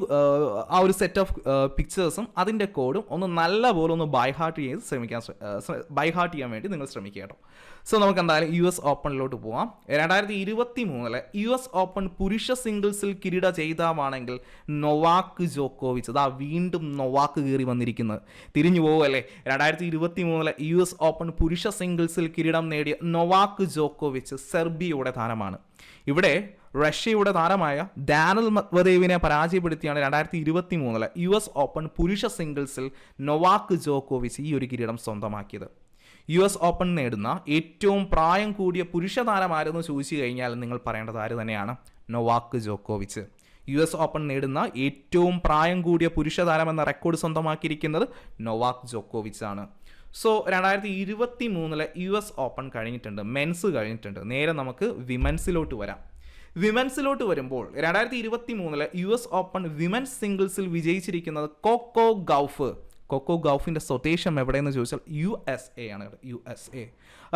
ആ, ഒരു സെറ്റ് ഓഫ് പിക്ചേഴ്സും അതിന്റെ കോഡും ഒന്ന് നല്ല പോലെ ഒന്ന് ബൈ ഹാർട്ട് ചെയ്ത് ശ്രമിക്കാൻ ബൈ ഹാർട്ട് ചെയ്യാൻ വേണ്ടി നിങ്ങൾ ശ്രമിക്കുക കേട്ടോ. സോ നമുക്ക് എന്തായാലും യു എസ് ഓപ്പണിലോട്ട് പോവാം. രണ്ടായിരത്തി ഇരുപത്തി മൂന്നിലെ യു എസ് ഓപ്പൺ പുരുഷ സിംഗിൾസിൽ കിരീട ചെയ്താവാണെങ്കിൽ നൊവാക്ക് ജോക്കോവിച്ച് അതാ വീണ്ടും നൊവാക്ക് കയറി വന്നിരിക്കുന്നത് തിരിഞ്ഞു പോവല്ലേ രണ്ടായിരത്തി ഇരുപത്തി മൂന്നിലെ യു എസ് ഓപ്പൺ പുരുഷ സിംഗിൾസിൽ കിരീടം നേടിയ നൊവാക്ക് ജോക്കോവിച്ച് സെർബിയയുടെ താരമാണ്. ഇവിടെ റഷ്യയുടെ താരമായ ഡാനൽ മത്വദേവിനെ പരാജയപ്പെടുത്തിയാണ് രണ്ടായിരത്തി ഇരുപത്തി മൂന്നിലെ യു എസ് ഓപ്പൺ പുരുഷ സിംഗിൾസിൽ നൊവാക്ക് ജോക്കോവിച്ച് ഈ ഒരു കിരീടം സ്വന്തമാക്കിയത്. യു എസ് ഓപ്പൺ നേടുന്ന ഏറ്റവും പ്രായം കൂടിയ പുരുഷ താരമാരെന്ന് ചോദിച്ചു കഴിഞ്ഞാൽ നിങ്ങൾ പറയേണ്ടത് ആര് തന്നെയാണ്? നൊവാക്ക് ജോക്കോവിച്ച്. യു എസ് ഓപ്പൺ നേടുന്ന ഏറ്റവും പ്രായം കൂടിയ പുരുഷ താരമെന്ന റെക്കോർഡ് സ്വന്തമാക്കിയിരിക്കുന്നത് നൊവാക്ക് ജോക്കോവിച്ച് ആണ് സോ രണ്ടായിരത്തി ഇരുപത്തി മൂന്നിലെ യു എസ് ഓപ്പൺ കഴിഞ്ഞിട്ടുണ്ട് മെൻസ് കഴിഞ്ഞിട്ടുണ്ട്. നേരെ നമുക്ക് വിമൻസിലോട്ട് വരാം. വിമൻസിലോട്ട് വരുമ്പോൾ രണ്ടായിരത്തി ഇരുപത്തി മൂന്നിലെ യു എസ് ഓപ്പൺ വിമൻസ് സിംഗിൾസിൽ വിജയിച്ചിരിക്കുന്നത് കൊക്കോ ഗൗഫ്. കൊക്കോ ഗൗഫിന്റെ സ്വദേശം എവിടെയെന്ന് ചോദിച്ചാൽ യു എസ് എ ആണ്. U S A.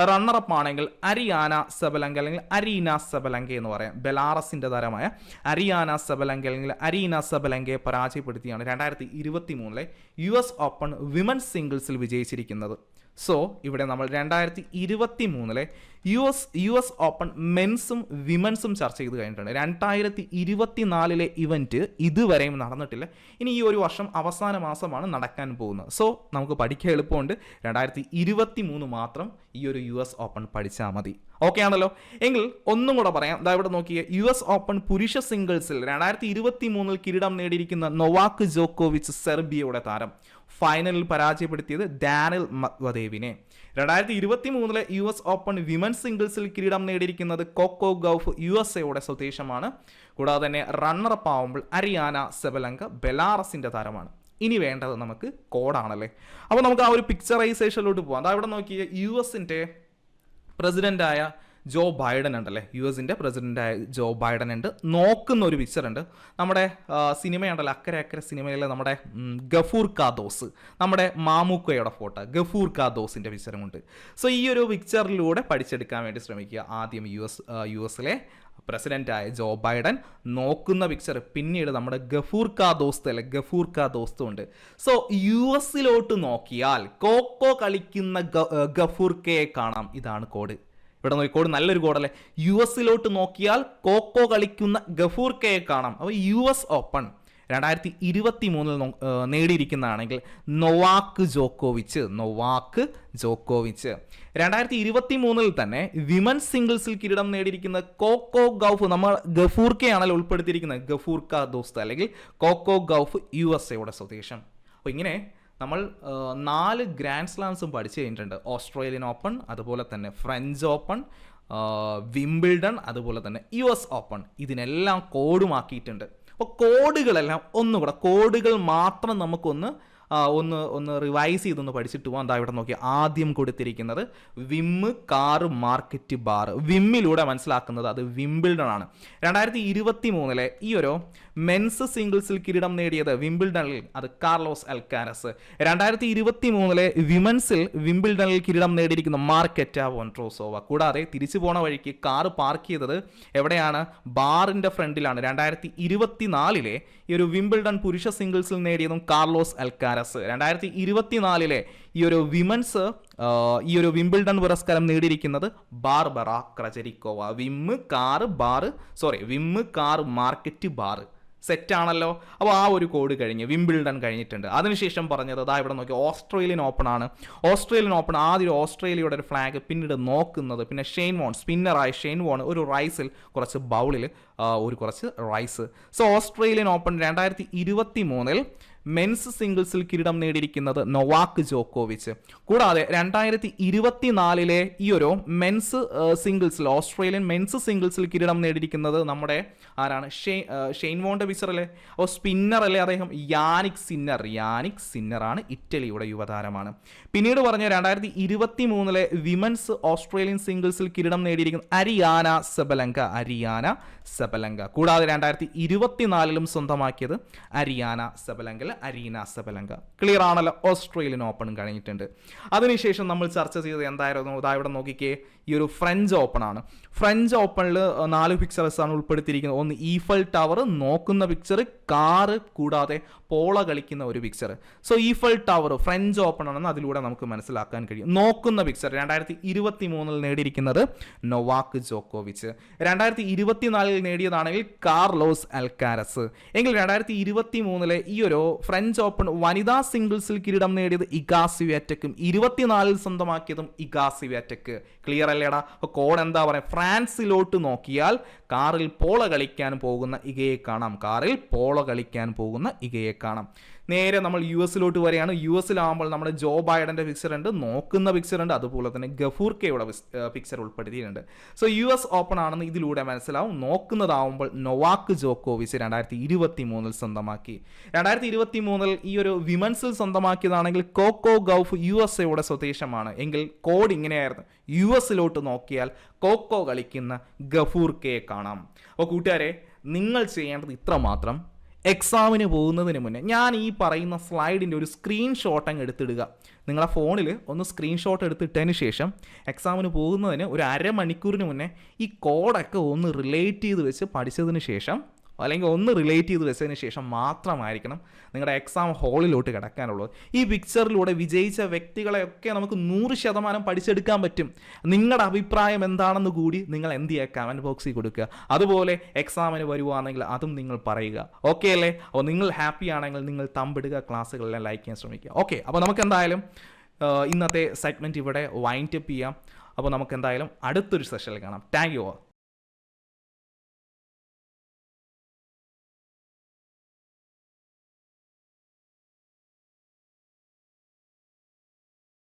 Runner up ആണെങ്കിൽ അരിയാന സബലങ്ക അല്ലെങ്കിൽ അരീന സബലങ്ക എന്ന് പറയാം. ബെലാറസിന്റെ താരമായ അരിയാന സബലങ്ക അല്ലെങ്കിൽ അരീന സബലങ്കയെ പരാജയപ്പെടുത്തിയാണ് രണ്ടായിരത്തി ഇരുപത്തി മൂന്നിലെ യു എസ് ഓപ്പൺ വിമൻസ് സിംഗിൾസിൽ വിജയിച്ചിരിക്കുന്നത്. സോ ഇവിടെ നമ്മൾ രണ്ടായിരത്തി ഇരുപത്തി മൂന്നിലെ U S U S Open മെൻസും വിമൻസും ചർച്ച ചെയ്ത് കഴിഞ്ഞിട്ടുണ്ട്. രണ്ടായിരത്തി ഇരുപത്തിനാലിലെ ഇവന്റ് ഇതുവരെയും നടന്നിട്ടില്ല. ഇനി ഈ ഒരു വർഷം അവസാന മാസമാണ് നടക്കാൻ പോകുന്നത്. സോ നമുക്ക് പഠിക്കാൻ എളുപ്പമുണ്ട്. രണ്ടായിരത്തി ഇരുപത്തി മൂന്ന് മാത്രം ഈ ഒരു യു എസ് ഓപ്പൺ പഠിച്ചാൽ മതി. ഓക്കെ ആണല്ലോ? എങ്കിൽ ഒന്നും കൂടെ പറയാം. ദാ ഇവിടെ നോക്കിയ. യു എസ് ഓപ്പൺ പുരുഷ സിംഗിൾസിൽ രണ്ടായിരത്തി ഇരുപത്തി മൂന്നിൽ കിരീടം നേടിയിരിക്കുന്ന നൊവാക്ക് ജോക്കോവിച്ച് സെർബിയയുടെ താരം. ഫൈനലിൽ പരാജയപ്പെടുത്തിയത് ഡാനിൽ മദ്വദേവിനെ രണ്ടായിരത്തി ഇരുപത്തി മൂന്നിലെ യു എസ് ഓപ്പൺ വിമൻ സിംഗിൾസിൽ കിരീടം നേടിയിരിക്കുന്നത് കോക്കോ ഗൌഫ് യു എസ് എയുടെ സ്വദേശമാണ്. കൂടാതെ തന്നെ റണ്ണറപ്പ് ആവുമ്പോൾ അരിയാന സെബലങ്ക ബെലാറസിന്റെ താരമാണ്. ഇനി വേണ്ടത് നമുക്ക് കോഡാണല്ലേ അപ്പോൾ നമുക്ക് ആ ഒരു പിക്ചറൈസേഷനിലോട്ട് പോകാം അതാ ഇവിടെ നോക്കിയ യു എസിന്റെ പ്രസിഡന്റായ ജോ ബൈഡൻ ഉണ്ടല്ലേ? യു എസിന്റെ പ്രസിഡന്റായ ജോ ബൈഡൻ ഉണ്ട്. നോക്കുന്ന ഒരു പിക്ചർ ഉണ്ട്. നമ്മുടെ സിനിമയുണ്ടല്ലോ അക്കരെ അക്കരെ സിനിമയിലെ നമ്മുടെ ഗഫൂർ കാദോസ് നമ്മുടെ മാമൂക്കയുടെ ഫോട്ടോ ഗഫൂർ കാദോസിന്റെ പിക്ചറും ഉണ്ട്. സോ ഈ ഒരു പിക്ചറിലൂടെ പഠിച്ചെടുക്കാൻ വേണ്ടി ശ്രമിക്കുക ആദ്യം യു എസ് യു എസിലെ പ്രസിഡന്റായ ജോ ബൈഡൻ. നോക്കുന്ന പിക്ചർ പിന്നീട് നമ്മുടെ ഗഫൂർ കാ ദോസ്ത് അല്ലെ ഗഫൂർ കാ ദോസ്തും ഉണ്ട്. സോ യു എസിലോട്ട് നോക്കിയാൽ കോക്കോ കളിക്കുന്ന ഗഫൂർ കാണാം. ഇതാണ് കോഡ്. ഇവിടെ നോക്കി കോഡ് നല്ലൊരു കോഡല്ലേ? യു എസിലോട്ട് നോക്കിയാൽ കോക്കോ കളിക്കുന്ന ഗഫൂർ കെ കാണാം. അപ്പോൾ യു എസ് ഓപ്പൺ രണ്ടായിരത്തി ഇരുപത്തി മൂന്നിൽ നേടിയിരിക്കുന്നതാണെങ്കിൽ നൊവാക്ക് ജോക്കോവിച്ച് നൊവാക്ക് ജോക്കോവിച്ച്. രണ്ടായിരത്തി ഇരുപത്തി മൂന്നിൽ തന്നെ വിമൻ സിംഗിൾസിൽ കിരീടം നേടിയിരിക്കുന്ന കോക്കോ ഗൗഫ് നമ്മൾ ഗഫൂർക്കയാണല്ലോ ഉൾപ്പെടുത്തിയിരിക്കുന്നത് ഗഫൂർക്ക ദോസ്ത് അല്ലെങ്കിൽ കോക്കോ ഗൗഫ് യു എസ് എയുടെ സ്വദേശം. അപ്പോൾ ഇങ്ങനെ നമ്മൾ നാല് ഗ്രാൻഡ് സ്ലാംസും പഠിച്ചു കഴിഞ്ഞിട്ടുണ്ട്. ഓസ്ട്രേലിയൻ ഓപ്പൺ അതുപോലെ തന്നെ ഫ്രഞ്ച് ഓപ്പൺ വിംബിൾഡൺ അതുപോലെ തന്നെ യു എസ് ഓപ്പൺ ഇതിനെല്ലാം കോഡുമാക്കിയിട്ടുണ്ട് അപ്പോൾ കോഡുകളെല്ലാം ഒന്നുകൂടെ കോഡുകൾ മാത്രം നമുക്കൊന്ന് ഒന്ന് ഒന്ന് റിവൈസ് ചെയ്തൊന്ന് പഠിച്ചിട്ട് പോകാം എന്താ ഇവിടെ നോക്കി ആദ്യം കൊടുത്തിരിക്കുന്നത് വിമ്മ് കാർ മാർക്കറ്റ് ബാർ. വിമ്മിലൂടെ മനസ്സിലാക്കുന്നത് അത് വിംബിൾഡൺ ആണ്. രണ്ടായിരത്തി ഇരുപത്തി മൂന്നിലെ ഈ ഒരു മെൻസ് സിംഗിൾസിൽ കിരീടം നേടിയത് വിംബിൾഡണിൽ അത് കാർലോസ് അൽക്കാരസ് രണ്ടായിരത്തി ഇരുപത്തി മൂന്നിലെ വിമൻസിൽ വിംബിൾഡണിൽ കിരീടം നേടിയിരിക്കുന്ന മാർക്കറ്റ വോൺട്രോസോവ. കൂടാതെ തിരിച്ചു പോണ വഴിക്ക് കാർ പാർക്ക് ചെയ്തത് എവിടെയാണ്? ബാറിന്റെ ഫ്രണ്ടിലാണ്. രണ്ടായിരത്തി ഇരുപത്തിനാലിലെ ഈ ഒരു വിംബിൾഡൺ പുരുഷ സിംഗിൾസിൽ നേടിയതും കാർലോസ് അൽക്കാരസ്. രണ്ടായിരത്തി ഇരുപത്തിനാലിലെ ഈ ഒരു വിമൻസ് ഈ ഒരു വിംബിൾഡൺ പുരസ്കാരം നേടിയിരിക്കുന്നത് Barbora Krejcikova Wim car bar sorry Wim car market bar. Set ആണല്ലോ അപ്പോൾ ആ ഒരു കോഡ് കഴിഞ്ഞ് വിംബിൾഡൺ കഴിഞ്ഞിട്ടുണ്ട്. അതിനുശേഷം പറഞ്ഞത് അതാ ഇവിടെ നോക്കി ഓസ്ട്രേലിയൻ ഓപ്പൺ ആണ് ഓസ്ട്രേലിയൻ ഓപ്പൺ ആദ്യം ഓസ്ട്രേലിയയുടെ ഒരു ഫ്ലാഗ് പിന്നീട് നോക്കുന്നത് പിന്നെ ഷെയ്ൻ വോൺ സ്പിന്നറായ ഷെയ്ൻ വോൺ ഒരു റൈസിൽ കുറച്ച് ബൗളിൽ ഒരു കുറച്ച് റൈസ്. സോ ഓസ്ട്രേലിയൻ ഓപ്പൺ രണ്ടായിരത്തി ഇരുപത്തി മൂന്നിൽ മെൻസ് സിംഗിൾസിൽ കിരീടം നേടിയിരിക്കുന്നത് നൊവാക്ക് ജോക്കോവിച്ച്. കൂടാതെ രണ്ടായിരത്തി ഇരുപത്തിനാലിലെ ഈ ഒരു മെൻസ് സിംഗിൾസിൽ ഓസ്ട്രേലിയൻ മെൻസ് സിംഗിൾസിൽ കിരീടം നേടിയിരിക്കുന്നത് നമ്മുടെ ആരാണ്? ഷെയ് ഷെയ്ൻ വോണ്ട അല്ലേ? ഓ സ്പിന്നർ അല്ലേ അദ്ദേഹം? Yannick Sinner. യാനിക് സിന്നറാണ് ഇറ്റലിയുടെ യുവതാരമാണ്. പിന്നീട് പറഞ്ഞ രണ്ടായിരത്തി ഇരുപത്തി മൂന്നിലെ വിമൻസ് ഓസ്ട്രേലിയൻ സിംഗിൾസിൽ കിരീടം നേടിയിരിക്കുന്ന അരിയാന സബലങ്ക. Aryna Sabalenka. കൂടാതെ രണ്ടായിരത്തി ഇരുപത്തിനാലിലും സ്വന്തമാക്കിയത് അരിയാന സബലങ്കൽ അരീന സബലങ്ക ക്ലിയർ ആണല്ലോ. ഓസ്ട്രേലിയൻ ഓപ്പൺ കഴിഞ്ഞിട്ടുണ്ട്. അതിനുശേഷം നമ്മൾ ചർച്ച ചെയ്തത് എന്തായിരുന്നു? ഇതാ ഇവിടെ നോക്കിക്കേ. ഈ ഒരു ഫ്രഞ്ച് ഓപ്പൺ ആണ്. ഫ്രഞ്ച് ഓപ്പണിൽ നാല് ആണ് ഉൾപ്പെടുത്തിയിരിക്കുന്നത്. ഒന്ന് ഈഫൽ ടവർ നോക്കുന്ന പിക്ചർ കാറ് കൂടാതെ പോള കളിക്കുന്ന ഒരു picture so Eiffel Tower French Open ആണെന്ന് അതിലൂടെ നമുക്ക് മനസ്സിലാക്കാൻ കഴിയും. നോക്കുന്ന പിക്ചർ രണ്ടായിരത്തി ഇരുപത്തി മൂന്നിൽ നേടിയിരിക്കുന്നത് നൊവാക്ക് ജോക്കോവിച്ച്. രണ്ടായിരത്തി ഇരുപത്തിനാലിൽ നേടിയതാണെങ്കിൽ കാർലോസ് അൽക്കാരസ്. എങ്കിൽ രണ്ടായിരത്തി ഇരുപത്തി മൂന്നിലെ ഈ ഒരു ഫ്രഞ്ച് ഓപ്പൺ വനിതാ സിംഗിൾസിൽ കിരീടം നേടിയത് ഇഗാസിവേറ്റക്കും ഇരുപത്തിനാലിൽ സ്വന്തമാക്കിയതും ഇഗാസിവേറ്റക്ക് ക്ലിയർ അല്ലേടാ അപ്പോൾ കോഡ് എന്താ പറയുക? ഫ്രാൻസിലോട്ട് നോക്കിയാൽ കാറിൽ പോള കളിക്കാൻ പോകുന്ന ഇകയെ കാണാം. കാറിൽ പോള കളിക്കാൻ പോകുന്ന ഇകയെ കാണാം. നേരെ നമ്മൾ യു എസിലോട്ട് വരെയാണ്. യു എസിലാകുമ്പോൾ നമ്മുടെ ജോ ബൈഡന്റെ പിക്ചർ ഉണ്ട് നോക്കുന്ന പിക്ചർ ഉണ്ട് അതുപോലെ തന്നെ ഗഫൂർ കെയുടെ പിക്ചർ ഉൾപ്പെടുത്തിയിട്ടുണ്ട്. സോ യു എസ് ഓപ്പൺ ആണെന്ന് ഇതിലൂടെ മനസ്സിലാവും. നോക്കുന്നതാവുമ്പോൾ നൊവാക്ക് ജോക്കോവിച്ച് രണ്ടായിരത്തി ഇരുപത്തി മൂന്നിൽ സ്വന്തമാക്കി. രണ്ടായിരത്തി ഇരുപത്തി മൂന്നിൽ ഈ ഒരു വിമൻസിൽ സ്വന്തമാക്കിയതാണെങ്കിൽ കോക്കോ ഗൗഫ് യു എസ് എയുടെ സ്വദേശമാണ്. എങ്കിൽ കോഡ് ഇങ്ങനെയായിരുന്നു. യു എസിലോട്ട് നോക്കിയാൽ കോക്കോ കളിക്കുന്ന ഗഫൂർ കെയെ കാണാം. അപ്പോൾ കൂട്ടുകാരെ നിങ്ങൾ ചെയ്യേണ്ടത് ഇത്ര മാത്രം എക്സാമിന് പോകുന്നതിന് മുന്നേ ഞാൻ ഈ പറയുന്ന സ്ലൈഡിന്റെ ഒരു സ്ക്രീൻഷോട്ട് അങ്ങ് എടുത്തിടുക. നിങ്ങളുടെ ഫോണിൽ ഒന്ന് സ്ക്രീൻഷോട്ട് എടുത്തിട്ടതിന് ശേഷം എക്സാമിന് പോകുന്നതിന് ഒരു അരമണിക്കൂറിന് മുന്നേ ഈ കോഡൊക്കെ ഒന്ന് റിലേറ്റ് ചെയ്ത് വെച്ച് പഠിച്ചതിന് ശേഷം അല്ലെങ്കിൽ ഒന്ന് റിലേറ്റ് ചെയ്ത് വെച്ചതിന് ശേഷം മാത്രമായിരിക്കണം നിങ്ങളുടെ എക്സാം ഹാളിലോട്ട് കിടക്കാനുള്ളത്. ഈ പിക്ചറിലൂടെ വിജയിച്ച വ്യക്തികളെയൊക്കെ നമുക്ക് നൂറ് ശതമാനം പഠിച്ചെടുക്കാൻ പറ്റും. നിങ്ങളുടെ അഭിപ്രായം എന്താണെന്ന് കൂടി നിങ്ങൾ എന്ത് ചെയ്യുക കമന്റ് ബോക്സിൽ കൊടുക്കുക. അതുപോലെ എക്സാമിന് വരുവാണെങ്കിൽ അതും നിങ്ങൾ പറയുക. ഓക്കെ അല്ലേ? അപ്പോൾ നിങ്ങൾ ഹാപ്പി ആണെങ്കിൽ നിങ്ങൾ തമ്പിടുക ക്ലാസ്സുകളെല്ലാം ലൈക്ക് ചെയ്യാൻ ശ്രമിക്കുക. ഓക്കെ അപ്പോൾ നമുക്ക് എന്തായാലും ഇന്നത്തെ സെഗ്മെന്റ് ഇവിടെ വൈൻഡപ്പ് ചെയ്യാം. അപ്പോൾ നമുക്ക് എന്തായാലും അടുത്തൊരു സെഷനിൽ കാണാം. Thank you